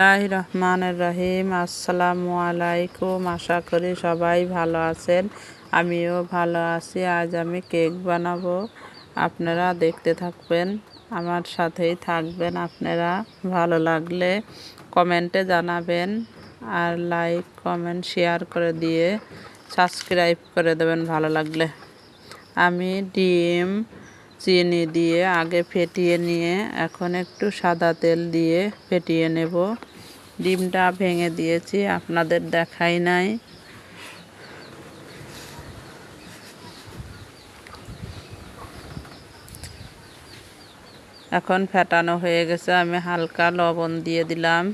বিসমিল্লাহির রহমানির রহিম আসসালামু আলাইকুম আশা করি সবাই ভালো আছেন। আমিও ভালো আছি। আজ আমি কেক বানাবো। আপনারা দেখতে থাকবেন। আমার সাথেই থাকবেন আপনারা। ভালো লাগলে কমেন্টে জানাবেন আর লাইক, কমেন্ট, শেয়ার করে দিয়ে সাবস্ক্রাইব করে দেবেন ভালো লাগলে। আমি ডিম, চিনি দিয়ে আগে ফেটিয়ে নিয়ে এখন একটু সাদা তেল দিয়ে ফেটিয়ে নেব। ডিমটা ভেঙে দিয়েছি, আপনাদের দেখাই নাই। এখন ফেটানো হয়ে গেছে, আমি হালকা লবণ দিয়ে দিলাম।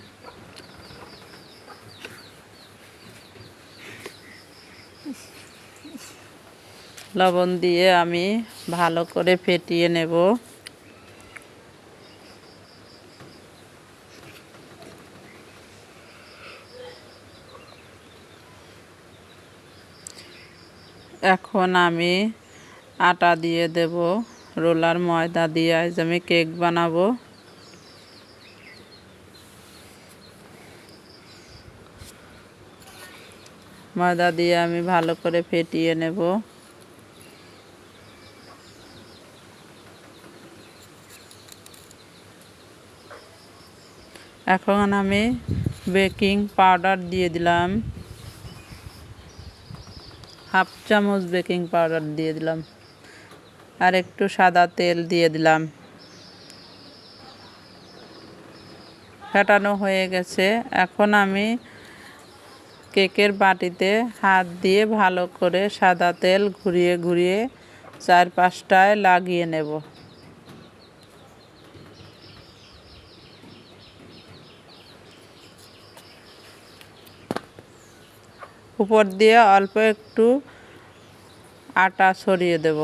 লবণ দিয়ে আমি ভালো করে ফেটিয়ে নেব। এখন আমি আটা দিয়ে দেব, রোলার ময়দা দিয়ে। আজ আমি কেক বানাবো। ময়দা দিয়ে আমি ভালো করে ফেটিয়ে নেব। এখন আমি বেকিং পাউডার দিয়ে দিলাম। হাফ চামচ বেকিং পাউডার দিয়ে দিলাম আর একটু সাদা তেল দিয়ে দিলাম। ফেটানো হয়ে গেছে। এখন আমি কেকের বাটিতে হাত দিয়ে ভালো করে সাদা তেল ঘুরিয়ে ঘুরিয়ে চার পাঁচটায় লাগিয়ে নেব। উপর দিয়ে অল্প একটু আটা ছড়িয়ে দেব।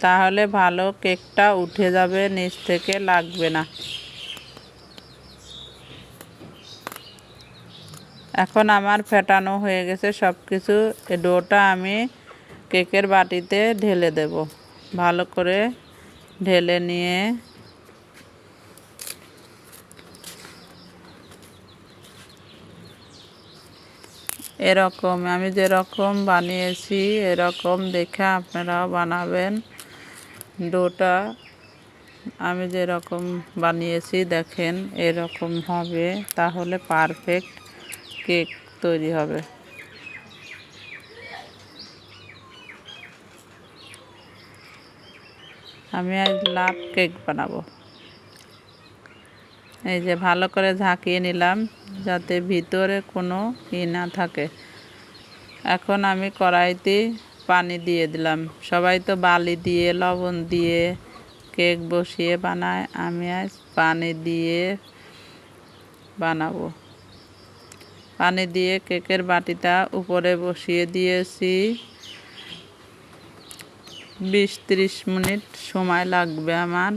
তাহলে ভালো কেকটা উঠে যাবে, নিচ থেকে লাগবে না। এখন আমার ফেটানো হয়ে গেছে সব কিছু ডোটা আমি কেকের বাটিতে ঢেলে দেব। ভালো করে ঢেলে নিয়ে এরকম, আমি যেরকম বানিয়েছি এরকম দেখে আপনারাও বানাবেন ডোটা। আমি যেরকম বানিয়েছি দেখেন, এরকম হবে, তাহলে পারফেক্ট কেক তৈরি হবে। আমি আজ লাভ কেক বানাবো। এই যে ভালো করে ঝাঁকিয়ে নিলাম। যাতে ভিতরে কোনো ই না থাকে। এখন আমি কড়াইতে পানি দিয়ে দিলাম। সবাই তো বালি দিয়ে, লবণ দিয়ে কেক বসিয়ে বানায়, আমি আজ পানি দিয়ে বানাবো। পানি দিয়ে কেকের বাটিটা উপরে বসিয়ে দিয়েছি। বিশ ত্রিশ মিনিট সময় লাগবে আমার।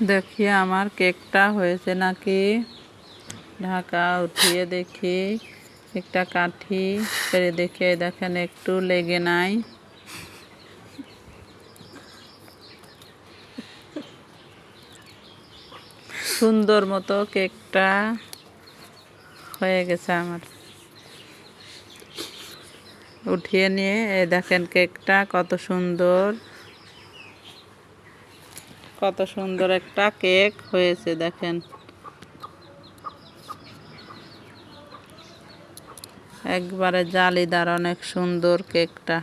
দেখি আমার কেকটা হয়েছে নাকি। ঢাকা উঠিয়ে দেখি একটা কাঠি। ফেরে দেখে দেখেন একটু লেগে নাই। সুন্দর মতো কেকটা হয়ে গেছে আমার। উঠিয়ে নিয়ে দেখেন কেকটা কত সুন্দর। কত সুন্দর একটা কেক হয়েছে দেখেন। একবারে জালিদার অনেক সুন্দর কেকটা।